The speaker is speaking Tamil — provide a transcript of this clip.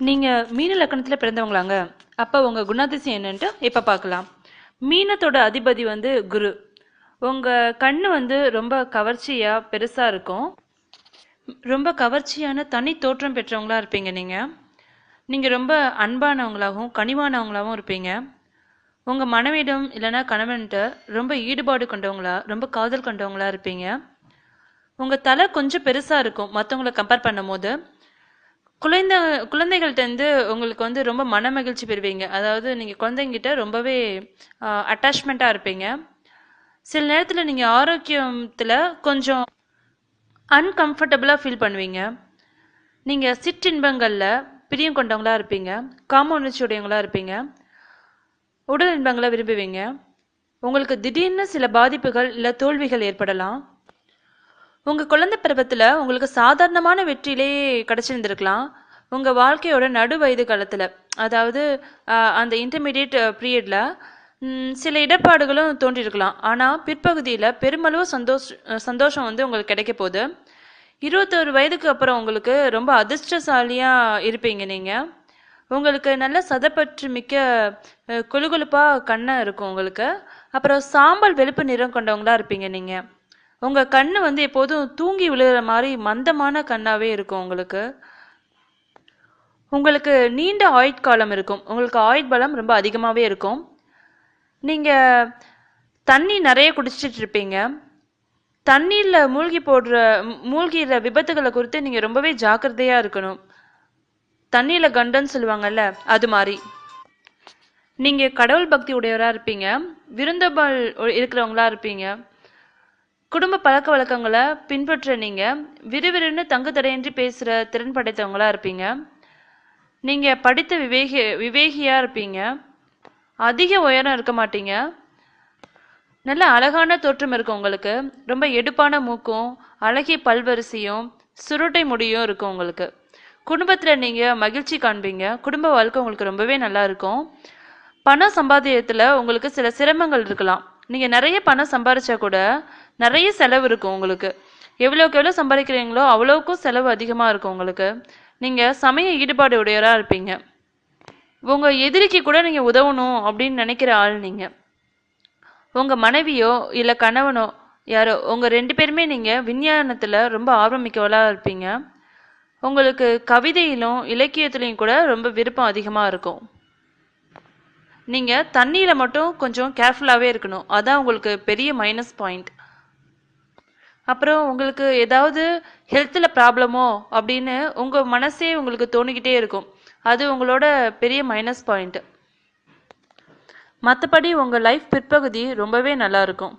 நீங்கள் மீன லக்கணத்தில் பிறந்தவங்களாங்க. அப்போ உங்கள் குணாதிசயம் என்னன்ட்டு இப்போ பார்க்கலாம் மீனத்தோட அதிபதி வந்து குரு. உங்கள் கண்ணு வந்து ரொம்ப கவர்ச்சியாக பெருசாக இருக்கும். ரொம்ப கவர்ச்சியான தனி தோற்றம் பெற்றவங்களா இருப்பீங்க நீங்கள் நீங்கள் ரொம்ப அன்பானவங்களாகவும் கனிவானவங்களாகவும் இருப்பீங்க. உங்கள் மனைவியிடம் இல்லைன்னா கணவன்கிட்ட ரொம்ப ஈடுபாடு கொண்டவங்களா ரொம்ப காதல் கொண்டவங்களா இருப்பீங்க. உங்கள் தலை கொஞ்சம் பெருசாக இருக்கும் மற்றவங்கள கம்பேர் பண்ணும்போது. குழந்தை குழந்தைகள்கிட்டருந்து உங்களுக்கு வந்து ரொம்ப மன மகிழ்ச்சி பெறுவீங்க. அதாவது நீங்கள் குழந்தைங்கிட்ட ரொம்பவே அட்டாச்மெண்ட்டாக இருப்பீங்க. சில நேரத்தில் நீங்கள் ஆரோக்கியத்தில் கொஞ்சம் அன்கம்ஃபர்டபுளாக ஃபீல் பண்ணுவீங்க. நீங்கள் சிற்றின்பங்களில் பிரியம் கொண்டவங்களாக இருப்பீங்க. காம உணர்ச்சியுடையவங்களாக இருப்பீங்க. உடல் இன்பங்களை விரும்புவீங்க. உங்களுக்கு திடீர்னு சில பாதிப்புகள் இல்லை தோல்விகள் ஏற்படலாம். உங்கள் குழந்தை பருவத்தில் உங்களுக்கு சாதாரணமான வெற்றியிலே கிடச்சிருந்துருக்கலாம். உங்கள் வாழ்க்கையோட நடு வயது காலத்தில் அதாவது அந்த இன்டர்மீடியட் பீரியடில் சில இடர்பாடுகளும் தோன்றியிருக்கலாம் ஆனால் பிற்பகுதியில் பெருமளவு சந்தோஷ் சந்தோஷம் வந்து உங்களுக்கு கிடைக்க போகுது. இருபத்தோரு வயதுக்கு அப்புறம் உங்களுக்கு ரொம்ப அதிர்ஷ்டசாலியாக இருப்பீங்க நீங்கள் உங்களுக்கு நல்ல சதப்பற்று மிக்க கொழுகொழுப்பாக கண்ணை இருக்கும் உங்களுக்கு. அப்புறம் சாம்பல் வெளுப்பு நிறம் கொண்டவங்களா இருப்பீங்க நீங்கள் உங்கள் கண் வந்து எப்போதும் தூங்கி விழுகிற மாதிரி மந்தமான கண்ணாகவே இருக்கும் உங்களுக்கு. உங்களுக்கு நீண்ட ஆயுட்காலம் இருக்கும். உங்களுக்கு ஆயுட்பலம் ரொம்ப அதிகமாகவே இருக்கும். நீங்கள் தண்ணி நிறைய குடிச்சிட்டு இருப்பீங்க. தண்ணீரில் மூழ்கி போடுற மூழ்கிற விபத்துகளை குறித்து நீங்கள் ரொம்பவே ஜாக்கிரதையாக இருக்கணும். தண்ணியில் கண்டன்னு சொல்லுவாங்கல்ல அது மாதிரி. நீங்கள் கடவுள் பக்தி உடையவராக இருப்பீங்க. விருந்தோம்பல் இருக்கிறவங்களா இருப்பீங்க. குடும்ப பழக்க வழக்கங்களை பின்பற்ற நீங்கள் விறுவிறுன்னு தங்கு தடையின்றி பேசுகிற திறன் படைத்தவங்களாக இருப்பீங்க. நீங்கள் படித்த விவேகி விவேகியாக இருப்பீங்க. அதிக உயரம் இருக்க மாட்டீங்க. நல்ல அழகான தோற்றம் இருக்கும் உங்களுக்கு. ரொம்ப எடுப்பான மூக்கும் அழகிய பல்வரிசையும் சுருட்டை முடியும் இருக்கும் உங்களுக்கு. குடும்பத்தில் நீங்கள் மகிழ்ச்சி காண்பீங்க. குடும்ப வாழ்க்கை உங்களுக்கு ரொம்பவே நல்லா இருக்கும். பண சம்பாத்தியத்தில் உங்களுக்கு சில சிரமங்கள் இருக்கலாம். நீங்கள் நிறைய பணம் சம்பாரிச்சா கூட நிறைய செலவு இருக்கும் உங்களுக்கு. எவ்வளோக்கு எவ்வளோ சம்பாதிக்கிறீங்களோ அவ்வளோக்கும் செலவு அதிகமாக இருக்கும் உங்களுக்கு. நீங்கள் சமய ஈடுபாடு உடையவராக இருப்பீங்க. உங்கள் எதிரிக்கு கூட நீங்கள் உதவணும் அப்படின்னு நினைக்கிற ஆள் நீங்கள் உங்கள் மனைவியோ இல்லை கணவனோ யாரோ உங்கள் ரெண்டு பேருமே நீங்கள் விஞ்ஞானத்தில் ரொம்ப ஆர்வமிக்கவளாக இருப்பீங்க. உங்களுக்கு கவிதையிலும் இலக்கியத்துலேயும் கூட ரொம்ப விருப்பம் அதிகமாக இருக்கும். நீங்கள் தண்ணியில் மட்டும் கொஞ்சம் கேர்ஃபுல்லாகவே இருக்கணும். அதான் உங்களுக்கு பெரிய மைனஸ் பாயிண்ட் அப்புறம் உங்களுக்கு ஏதாவது ஹெல்த்தில் ப்ராப்ளமோ அப்படின்னு உங்கள் மனசே உங்களுக்கு தோணிக்கிட்டே இருக்கும். அது உங்களோட பெரிய மைனஸ் பாயிண்ட் மற்றபடி உங்கள் லைஃப் பிற்பகுதி ரொம்பவே நல்லா இருக்கும்.